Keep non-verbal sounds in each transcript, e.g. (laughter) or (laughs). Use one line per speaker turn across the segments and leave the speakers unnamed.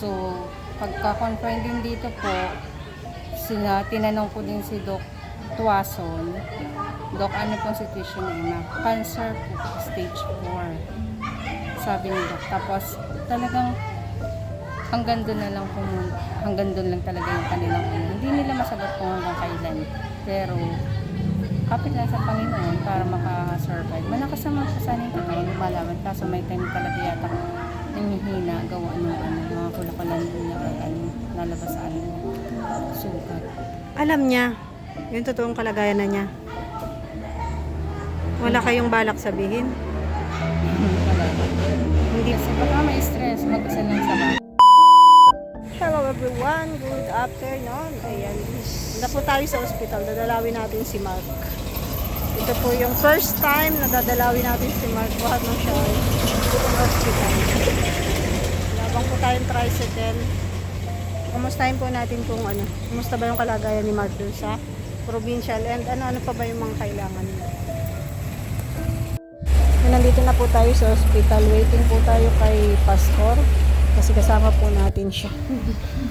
So, pagka-confine din dito po, sina, tinanong ko din si Doc Tuason, Doc, ano pong situation ni Emma? Cancer po, stage 4. Sabi ni Doc. Tapos, talagang hanggang doon na lang po. Hanggang doon lang talaga yung kanilang ano. Hindi nila masagot kung hanggang kailan. Pero, kapit lang sa Panginoon para maka-survive. Malakas naman po sana yung katawan, lumalaban. Kaso may time talaga yata nanghihina, gawa ng ano, mga kulakulan niya, ano, lalabas sa ano, sugat.
Alam niya, yung totoong kalagayan na niya. Wala kayong balak sabihin.
Hindi kasi baka may stress, mag-isa lang sa bahay.
Hello everyone, good afternoon. Ayan, na po tayo sa ospital. Dadalawin natin si Mark. Ito po yung first time na dadalawin natin si Mark. Buhat ng siya hospital. Labang po tayong tricycle. Kumustahin po natin kung ano, kumusta ba yung kalagayan ni Mark dun sa provincial and ano-ano pa ba yung mga kailangan niya. Nandito na po tayo sa hospital. Waiting po tayo kay Pastor. Kasi kasama po natin siya.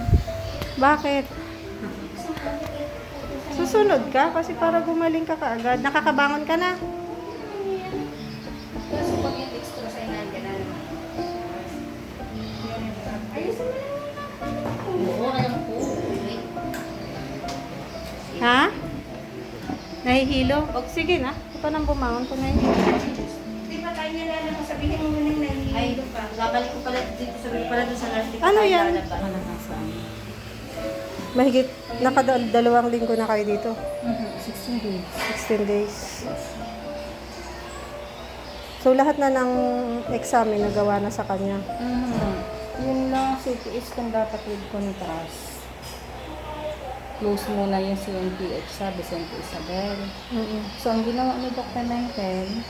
(laughs) Bakit? Susunod ka? Kasi para gumaling ka kaagad. Nakakabangon ka na? Ha? Nahihilo? O sige na. Ito pa nang bumangon kung nahihilo.
Di ba tayo na lang sabihin mo nang nahihilo ka? Babalik ko pala dito sabihin pala doon sa nurse. di ko
Ano yan? Mahigit nakadalawang linggo na kayo dito.
16 days.
16 days. So lahat na ng examen nagawa na sa kanya.
Mhm. Yun lang, CT scan dapat with contrast. Close muna yung CNPH sa Vicente Isabel.
Mm-mm.
So, ang ginawa ni Dr. Menken,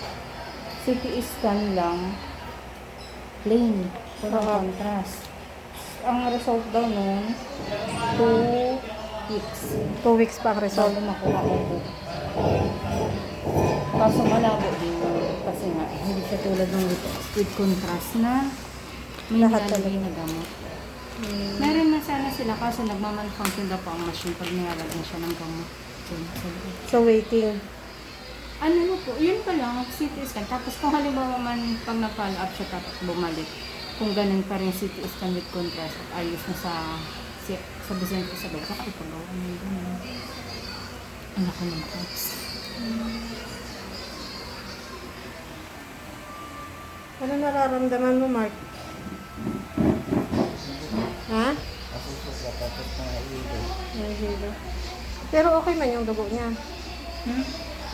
CT scan lang, plain, walang
Oo.
contrast. Ang result daw nun, 2 weeks.
Two weeks pa ang result.
Bago makuha ko po. Kaso malabo din. Kasi nga, hindi siya tulad ng with, with contrast na may
Lahat talaga.
na gamot. Meron na sana sila kaso nagmamalfunction daw po ang machine pag nilalagyan siya ng gamot. So
waiting.
ano mo po, yun pa lang, CT scan. Tapos kung halimbawa man pag na-follow up siya tapos bumalik, kung ganun pa rin CT scan with contrast at ayos na sa si- sa Vicente Isabel, saka ipagawa mo yung ganun. Anak ko ng text.
Ano nararamdaman mo, Mark? Ha? Nahihilo. Pero okay man yung dugo niya.
Hmm?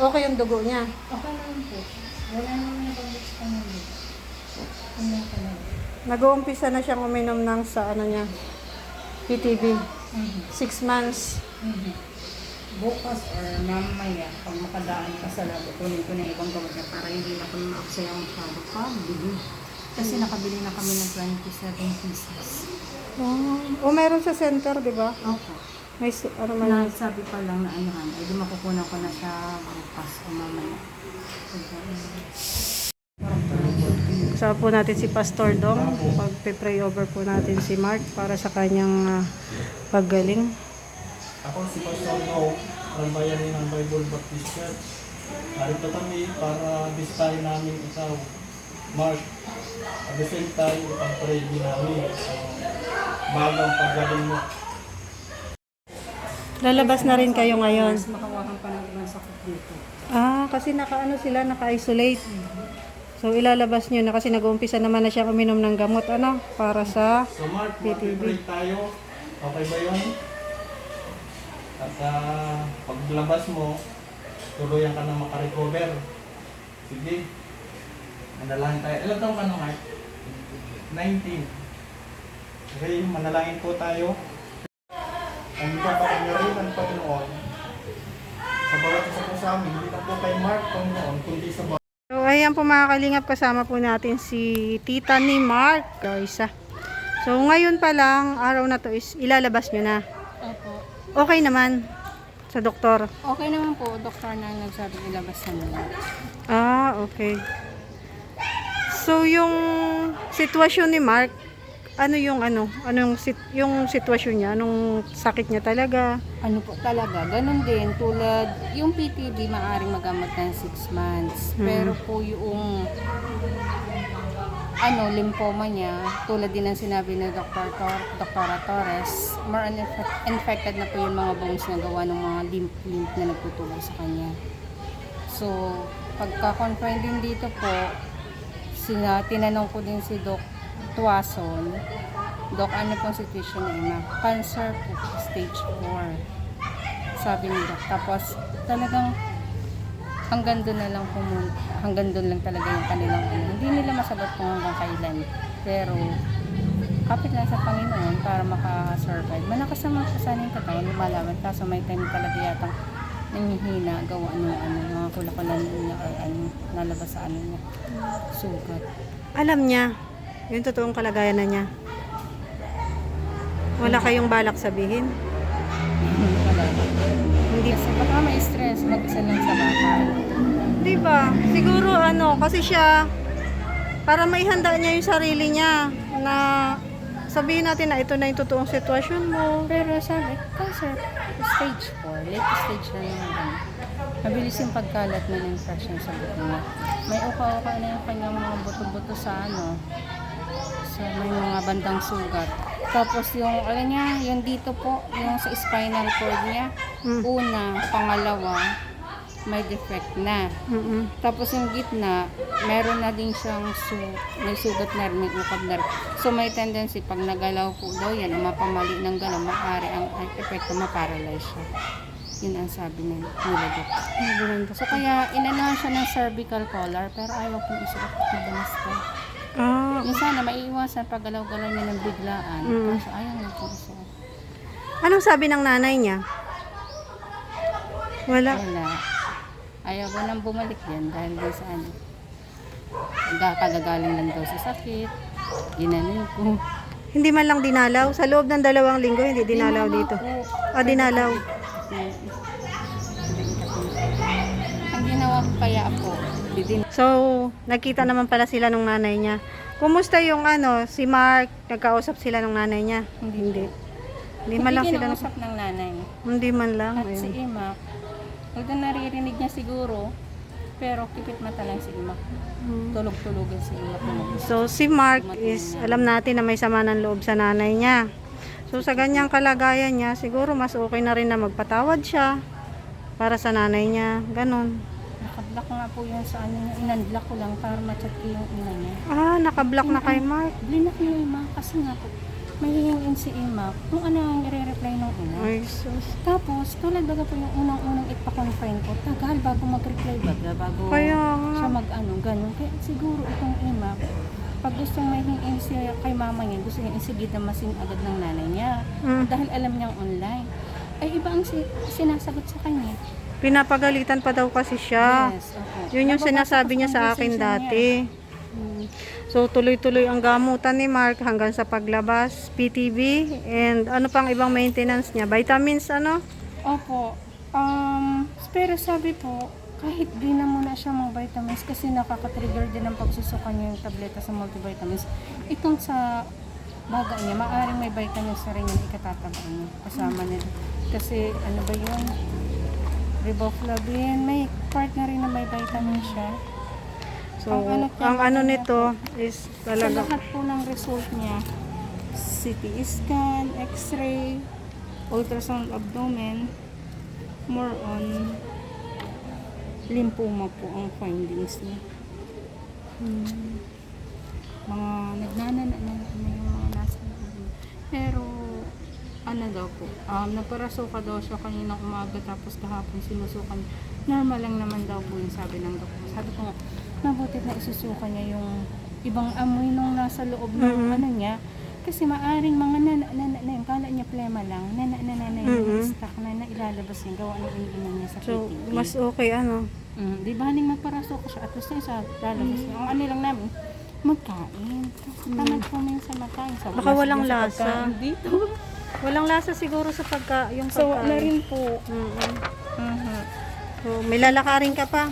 Okay yung dugo niya.
Okay naman po. Wala naman yung pag na?
Nag-uumpisa na siyang uminom ng sa ano niya, PTB.
Mhm.
Six months.
Mhm. Bukas or mamaya, pag makadaan ka sa labo, kunin ko na ibang gamot niya para hindi na kami maaksaya masyado pa. Bili. Kasi nakabili na kami ng 27 pieces.
Oh, oh meron sa center, di ba?
Opo.
May ano man.
Nagsabi pa lang na anuhan, ay di makukunan ko na siya bukas o mamaya.
Kasama po natin si Pastor Dong. Pag-pray over po natin si Mark para sa kanyang ah, paggaling.
Ako si Pastor No, ng bayani ng Bible Baptist Church. Narito kami para bisitahin namin ikaw, Mark. At the same time, ipag-pray din namin sa bagang paggaling mo.
Lalabas na rin kayo ngayon.
Mas makawakan pa ng ibang sakit dito.
Ah, kasi naka-ano sila, naka-isolate. So ilalabas nyo na kasi nag-uumpisa naman na siya uminom ng gamot ano para sa
So Mark, mag-pray tayo. Okay ba yun? At ah, paglabas mo, tuluyan ka na makarecover. Sige. Manalangin tayo. Ilan taong ka na, Mark? 19. Okay, manalangin po tayo. Ang kapangyarihan ng Panginoon sa bawat isa po sa amin, hindi po kay Mark, Panginoon, kundi sa bawat
ayan po mga kalingap kasama po natin si tita ni Mark. Isa. So ngayon pa lang, araw na to is ilalabas nyo na.
Opo.
Okay naman sa doktor.
Okay naman po, doktor na nagsabi ilabas na nila.
Ah, okay. So yung sitwasyon ni Mark, ano yung ano, anong sit, yung sitwasyon niya, anong sakit niya talaga?
Ano po talaga, ganun din. Tulad, yung PTD maaaring magamot ng 6 months.
Hmm.
Pero po yung ano, lymphoma niya, tulad din ng sinabi ni Dr. Tor, Dr. Torres, more infected na po yung mga bones na gawa ng mga lymph, lymph na nagtutulong sa kanya. So, pagka-confine din dito po, sina, tinanong ko din si Doc Tuason, Doc, ano pong situation niya? Ma? Cancer po, stage 4. Sabi ni Doc. Tapos, talagang hanggang doon na lang po mun- hanggang doon lang talaga yung kanilang ano. Hindi nila masagot kung hanggang kailan. Pero, kapit lang sa Panginoon para makasurvive. Malakas naman po sana yung katawan, lumalaban. Kaso may time talaga yata nanghihina, gawa ng ano, mga kulakulan niya or ano, nalabas sa ano. Sugat.
Alam niya, yung totoong kalagayan na niya. Wala kayong balak sabihin?
Wala. Hindi kasi baka may stress, mag-isa lang sa bahay.
Di ba? Siguro ano, kasi siya, para maihanda niya yung sarili niya na sabihin natin na ito na yung totoong sitwasyon mo.
Pero sabi, cancer, stage 4, late stage na naman. ano. Mabilis yung pagkalat ng infection sa buto niya. May uka-uka na yung kanyang mga buto-buto sa ano, sa may mga bandang sugat. Tapos yung, alam niya, yung dito po, yung sa spinal cord niya,
Mm.
una, pangalawa, may defect na.
Mm-mm.
Tapos yung gitna, meron na din siyang su may sugat na may ukab na. So may tendency, pag nagalaw po daw yan, mapamali ng galaw, maaari ang ang epekto maparalyze siya. Yun ang sabi ng nila doc. So kaya inanahan siya ng cervical collar, pero ayaw pong isuot madalas ko. Yung sana maiiwasan pag galaw-galaw niya ng biglaan.
Mm.
Kaso ayaw niya po isuot.
anong sabi ng nanay niya? Wala.
Wala. Ayaw ko nang bumalik yan dahil din sa ano. Nagkakagagaling lang daw sa sakit. Ginanin ko.
Hindi man lang dinalaw. Sa loob ng dalawang linggo, hindi dinalaw
Dinalaw
dito.
po.
Ah, dinalaw.
Ang ginawa ko kaya bidin.
So, nakita naman pala sila nung nanay niya. Kumusta yung ano, si Mark, nagkausap sila nung nanay niya? Hindi. Hindi man lang sila,
kinausap ng nanay.
hindi man lang.
At si
ayun.
Ima, although naririnig niya siguro, pero kipit mata lang si Ima.
Hmm.
Tulog-tulogan si Ima.
So, si Mark is, alam natin na may sama ng loob sa nanay niya. So, sa ganyang kalagayan niya, siguro mas okay na rin na magpatawad siya para sa nanay niya. Ganon.
Nakablock nga po yun sa ano niya. Inunblock ko lang para machat ko yung ina niya.
Ah, nakablock na kay Mark.
Blinak niya yung Ima kasi nga po, may hihingin si Ima kung ano ang i-reply ng ina.
Ay, sus.
Tapos, tulad baga po yung unang-unang ipa-confine ko, tagal bago mag-reply baga, bago
Kaya nga.
siya mag-ano, ganun. Kaya siguro itong ima, pag gustong may hingin siya kay mama niya, gusto niya isigid na masin agad ng nanay niya.
Mm.
Dahil alam niyang online. Ay, iba ang si- sinasagot sa kanya.
Pinapagalitan pa daw kasi siya.
Yes, opo.
Yun yung sinasabi niya sa akin dati. Mm. So, tuloy-tuloy ang gamutan ni Mark hanggang sa paglabas, PTV, and ano pang ibang maintenance niya. Vitamins, ano?
Opo. Um, pero sabi po, kahit di na muna siya mga vitamins kasi nakaka-trigger din ang pagsusuka niya yung tableta sa multivitamins. Itong sa baga niya, maaaring may vitamins na rin yung ikatatabaan niya kasama nila. Kasi ano ba yun? Riboflavin, may part na rin na may vitamin siya.
So,
Ang ano
ang ano
ano
nito is
Sa
talaga.
lahat po ng result niya, CT scan, x-ray, ultrasound abdomen, more on lymphoma po ang findings niya.
Hmm.
Mga nagnanana na mga nasa. Pero, ano daw po, um, nagparasuka daw siya kanina umaga tapos kahapon sinusukan. Normal lang naman daw po yung sabi ng doktor. Sabi ko nga, mabuti na isusuka niya yung ibang amoy nung nasa loob ng
Mhm.
ano niya. Kasi maaring mga nana, nana, na yung kala niya plema lang, nana, nana, na yung
Mhm.
stock na, na ilalabas niya, gawa ng iniinom niya sa
So,
PTP.
mas okay ano.
Mm, di ba haling magparaso ko siya at least yung sa lalabas niya. Ang ano lang namin, magkain. Tamad po minsan magkain. So,
Mm. Baka
wala
walang
sa
lasa.
Dito.
Walang lasa siguro sa pagka, yung
So,
pagkain.
rin po.
Mm-mm.
Mhm.
So, may lalakarin ka pa.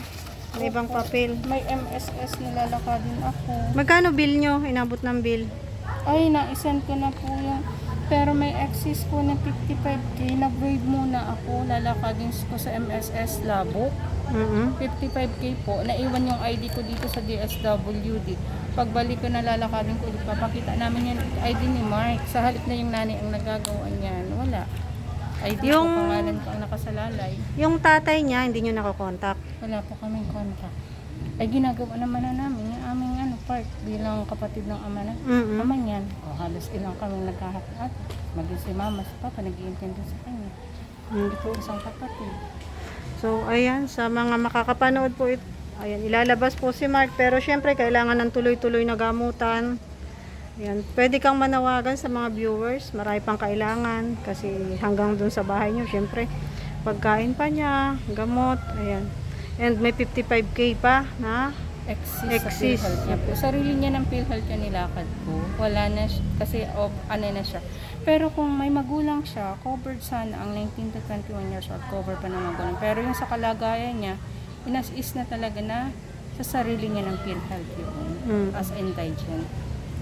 May ibang papel.
May MSS nilalaka din ako.
Magkano bill nyo? Inabot ng bill?
Ay, na-send ko na po yung... Pero may excess po na 55k. Nag-wave muna ako. Lalakadin ko sa MSS Labo.
Mm-mm.
55k po. Naiwan yung ID ko dito sa DSWD. Pagbalik ko na lalakadin ko ulit, papakita namin yung ID ni Mark. Sa halip na yung nanay ang nagagawa niyan. Wala. ID
Yung-
ko, pangalan ko ang nakasalalay.
Yung tatay niya, hindi nyo nakakontakt.
Wala po kaming contact. Ay ginagawa naman na namin yung aming ano, part bilang kapatid ng ama na.
Mm-mm.
Ama niyan. O halos ilang kami nagkahati at maging si mama, si papa, nag-iintindi sa kanya.
Hindi po.
Isang kapatid.
So, ayan, sa mga makakapanood po, it, ayan, ilalabas po si Mark. Pero syempre, kailangan ng tuloy-tuloy na gamutan. Ayan, pwede kang manawagan sa mga viewers. Marami pang kailangan. Kasi hanggang dun sa bahay nyo, syempre, pagkain pa niya, gamot, ayan. And may 55k pa na
Exist. sa PhilHealth niya po. Sarili niya ng PhilHealth niya nilakad po. Wala na siya, kasi of, ano na siya. Pero kung may magulang siya, covered sana ang 19 to 21 years old, cover pa ng magulang. Pero yung sa kalagayan niya, inas-is na talaga na sa sarili niya ng PhilHealth yun.
Mm.
As indigent.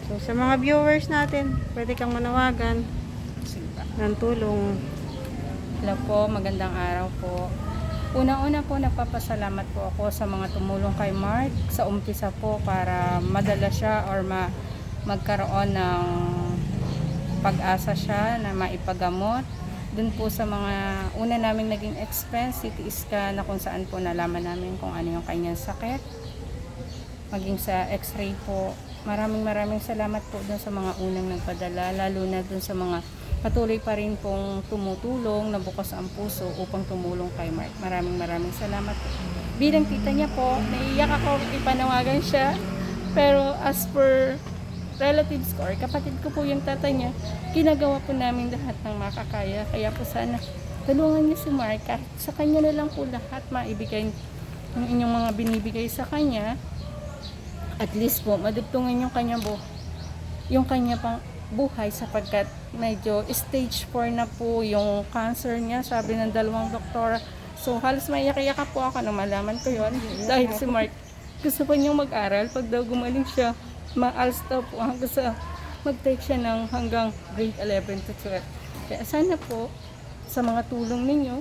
So, sa mga viewers natin, pwede kang manawagan ng tulong.
Hello po, magandang araw po. Una-una po, nagpapasalamat po ako sa mga tumulong kay Mark sa umpisa po para madala siya or ma magkaroon ng pag-asa siya na maipagamot. Dun po sa mga una naming naging expense, CT scan na kung saan po nalaman namin kung ano yung kanyang sakit. Maging sa x-ray po. Maraming maraming salamat po dun sa mga unang nagpadala, lalo na dun sa mga patuloy pa rin pong tumutulong na bukas ang puso upang tumulong kay Mark. Maraming maraming salamat po. Bilang tita niya po, naiiyak ako ipanawagan siya. Pero as per relatives ko or kapatid ko po yung tatay niya, ginagawa po namin lahat ng makakaya. Kaya po sana tulungan niyo si Mark kahit sa kanya na lang po lahat maibigay yung inyong mga binibigay sa kanya. At least po, madugtungan yung kanya bu yung kanya pang buhay sapagkat medyo stage 4 na po yung cancer niya, sabi ng dalawang doktor. So, halos maiyak-iyak po ako nang malaman ko yon Dahil si Mark, gusto pa niyang mag-aral. Pag daw gumaling siya, ma-ALS daw po hanggang sa mag-take siya ng hanggang grade 11 to 12. Kaya sana po, sa mga tulong ninyo,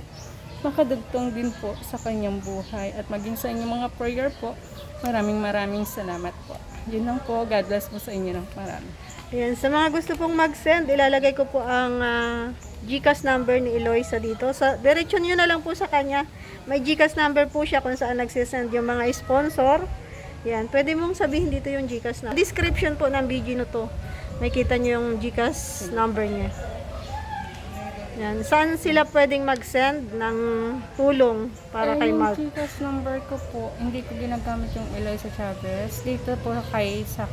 makadugtong din po sa kanyang buhay at maging sa inyong mga prayer po. Maraming maraming salamat po. Yun lang po. God bless po sa inyo ng marami.
Ayan, sa mga gusto pong mag-send, ilalagay ko po ang ah, GCash number ni Eloisa dito. Sa diretsyon nyo na lang po sa kanya. May GCash number po siya kung saan nagsisend yung mga sponsor. Yan, pwede mong sabihin dito yung GCash na. Description po ng video na to. Makita nyo yung GCash number niya. Yan, saan sila pwedeng mag-send ng tulong para
Eh,
kay
yung
Mark?
Gcash number ko po, hindi ko ginagamit yung Eloisa Chavez. Dito po kay sa,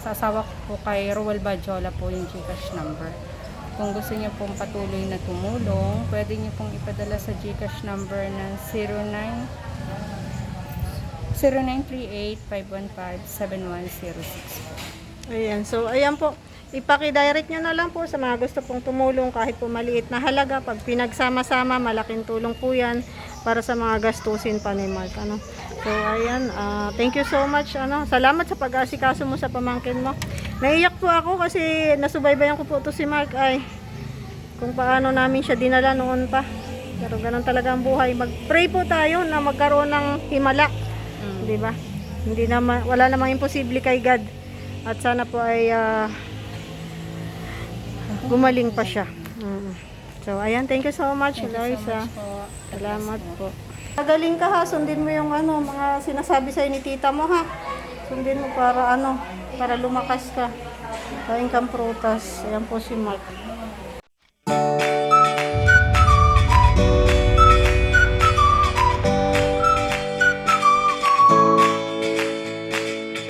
sa asawa ko po kay Roel Bajola po yung Gcash number. Kung gusto niyo pong patuloy na tumulong, pwede niyo pong ipadala sa Gcash number ng 09 0938-515-7106
Ayan, so ayan po. Ipaki-direct nyo na lang po sa mga gusto pong tumulong kahit po maliit na halaga. Pag pinagsama-sama, malaking tulong po yan para sa mga gastusin pa ni Mark. Ano? So ayan, ah, thank you so much. Ano? Salamat sa pag-asikaso mo sa pamangkin mo. Naiyak po ako kasi nasubaybayan ko po to si Mark ay kung paano namin siya dinala noon pa. Pero ganun talaga ang buhay. Mag-pray po tayo na magkaroon ng himala. Di ba? Hindi naman, wala namang imposible kay God. At sana po ay ah, gumaling pa siya. Mm. So, ayan, thank you so much,
Thank so
Eloisa.
much po.
Salamat po. Pagaling ka ha, sundin mo yung ano, mga sinasabi sa'yo ni tita mo ha. Sundin mo para ano, para lumakas ka. Kain kang prutas. Ayan po si Mark.